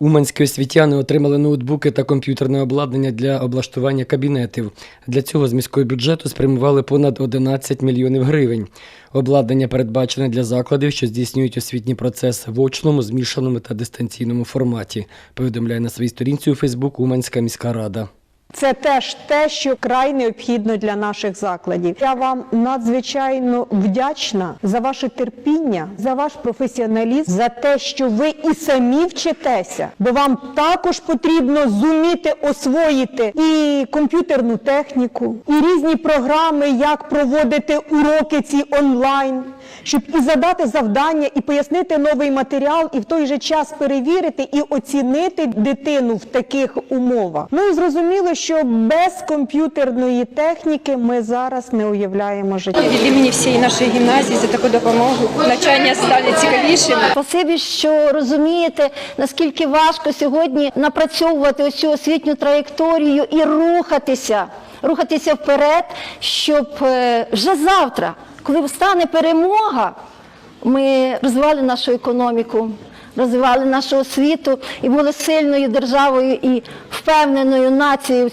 Уманські освітяни отримали ноутбуки та комп'ютерне обладнання для облаштування кабінетів. Для цього з міського бюджету спрямували понад 11 мільйонів гривень. Обладнання передбачене для закладів, що здійснюють освітній процес в очному, змішаному та дистанційному форматі, повідомляє на своїй сторінці у Фейсбук Уманська міська рада. Це теж те, що край необхідно для наших закладів. Я вам надзвичайно вдячна за ваше терпіння, за ваш професіоналізм, за те, що ви і самі вчитеся, бо вам також потрібно зуміти освоїти і комп'ютерну техніку, і різні програми, як проводити уроки ці онлайн, щоб і задати завдання, і пояснити новий матеріал, і в той же час перевірити і оцінити дитину в таких умовах. Ну і зрозуміло, що без комп'ютерної техніки ми зараз не уявляємо життя. Від імені всієї нашої гімназії за таку допомогу. Навчання стали цікавішими. Спасибі, що розумієте, наскільки важко сьогодні напрацьовувати ось цю освітню траєкторію і рухатися, рухатися вперед, щоб е, вже завтра, коли стане перемога, ми розвивали нашу економіку, розвивали нашу освіту і були сильною державою і впевненою нацією.